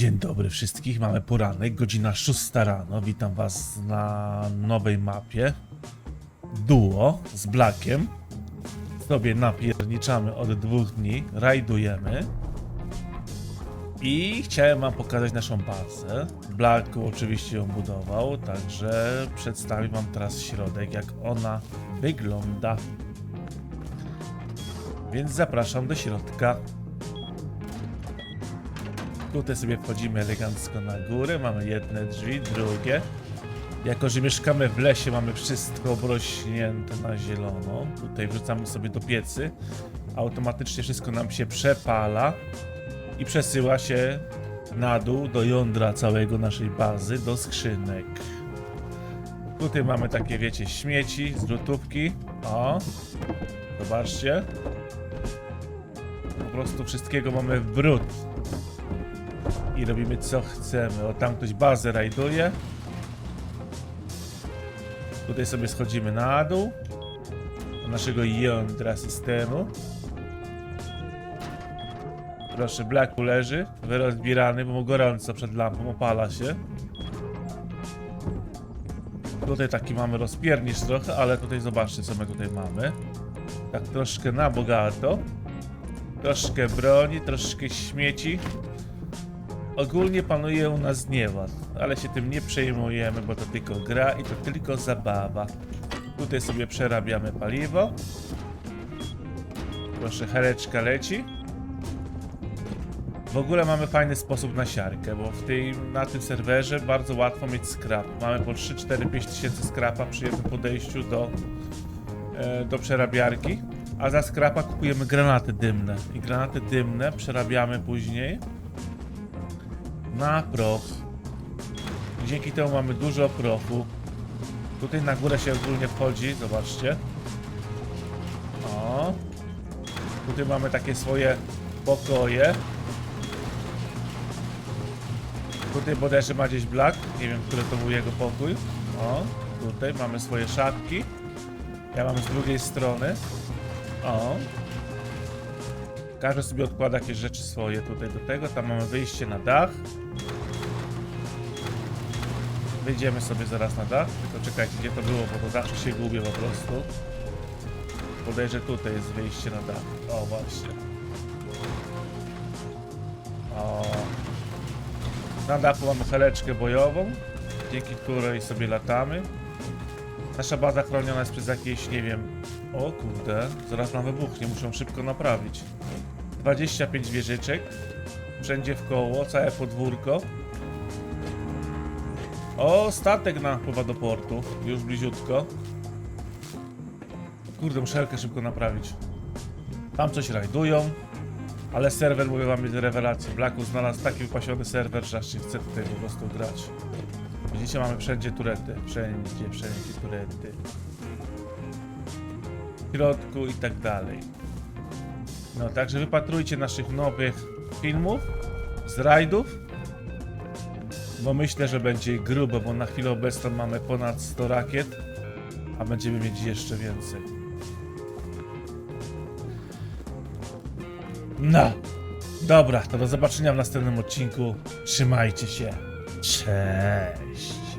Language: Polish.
Dzień dobry wszystkich, mamy poranek, godzina 6 rano. Witam was na nowej mapie. Duo z Blackiem. Sobie napierniczamy od dwóch dni, rajdujemy. I chciałem wam pokazać naszą bazę. Black oczywiście ją budował, także przedstawię wam teraz środek, jak ona wygląda. Więc zapraszam do środka. Tutaj sobie wchodzimy elegancko na górę, mamy jedne drzwi, drugie. Jako, że mieszkamy w lesie, mamy wszystko obrośnięte na zielono. Tutaj wrzucamy sobie do piecy. Automatycznie wszystko nam się przepala i przesyła się na dół do jądra całego naszej bazy, do skrzynek. Tutaj mamy takie, wiecie, śmieci, zrzutówki. O, zobaczcie. Po prostu wszystkiego mamy w brud i robimy co chcemy. O tam ktoś bazę rajduje. Tutaj sobie schodzimy na dół do naszego jądra systemu. Proszę, Blacku leży, wyrozbierany, bo mu gorąco przed lampą, opala się. Tutaj taki mamy rozpiernicz trochę, ale tutaj zobaczcie co my tutaj mamy. Tak troszkę na bogato. Troszkę broni, troszkę śmieci. Ogólnie panuje u nas niewad, ale się tym nie przejmujemy, bo to tylko gra i to tylko zabawa. Tutaj sobie przerabiamy paliwo. Proszę, hereczka leci. W ogóle mamy fajny sposób na siarkę, bo w tej, na tym serwerze bardzo łatwo mieć skrap. Mamy po 3, 4, 5 tysięcy skrapa przy jednym podejściu do, e, do przerabiarki. A za skrapa kupujemy granaty dymne. I granaty dymne przerabiamy później na proch. Dzięki temu mamy dużo prochu. Tutaj na górę się ogólnie wchodzi, zobaczcie. O. Tutaj mamy takie swoje pokoje. Tutaj bodajże ma gdzieś Black. Nie wiem, który to był jego pokój. O, tutaj mamy swoje szatki. Ja mam z drugiej strony. O. Każdy sobie odkłada jakieś rzeczy swoje tutaj do tego. Tam mamy wyjście na dach. Wyjdziemy sobie zaraz na dach. Tylko czekajcie, gdzie to było, bo to zawsze się gubię po prostu. Podejrzę tutaj jest wyjście na dach. O, właśnie. O. Na dachu mamy heleczkę bojową, dzięki której sobie latamy. Nasza baza chroniona jest przez jakieś, nie wiem... O kurde, zaraz nam wybuchnie, muszę szybko naprawić. 25 wieżyczek, wszędzie w koło, całe podwórko. O, statek napływa do portu, już bliziutko. Kurde, muszę helkę szybko naprawić. Tam coś rajdują, ale serwer, mówię wam, jest rewelacja. Blacku znalazł taki wypasiony serwer, że aż się chce tutaj po prostu grać. Widzicie, mamy wszędzie turety, wszędzie, wszędzie turety. W środku i tak dalej. No, także wypatrujcie naszych nowych filmów z rajdów. Bo myślę, że będzie grubo, bo na chwilę obecną mamy ponad 100 rakiet, a będziemy mieć jeszcze więcej. No, dobra, to do zobaczenia w następnym odcinku. Trzymajcie się. Cześć.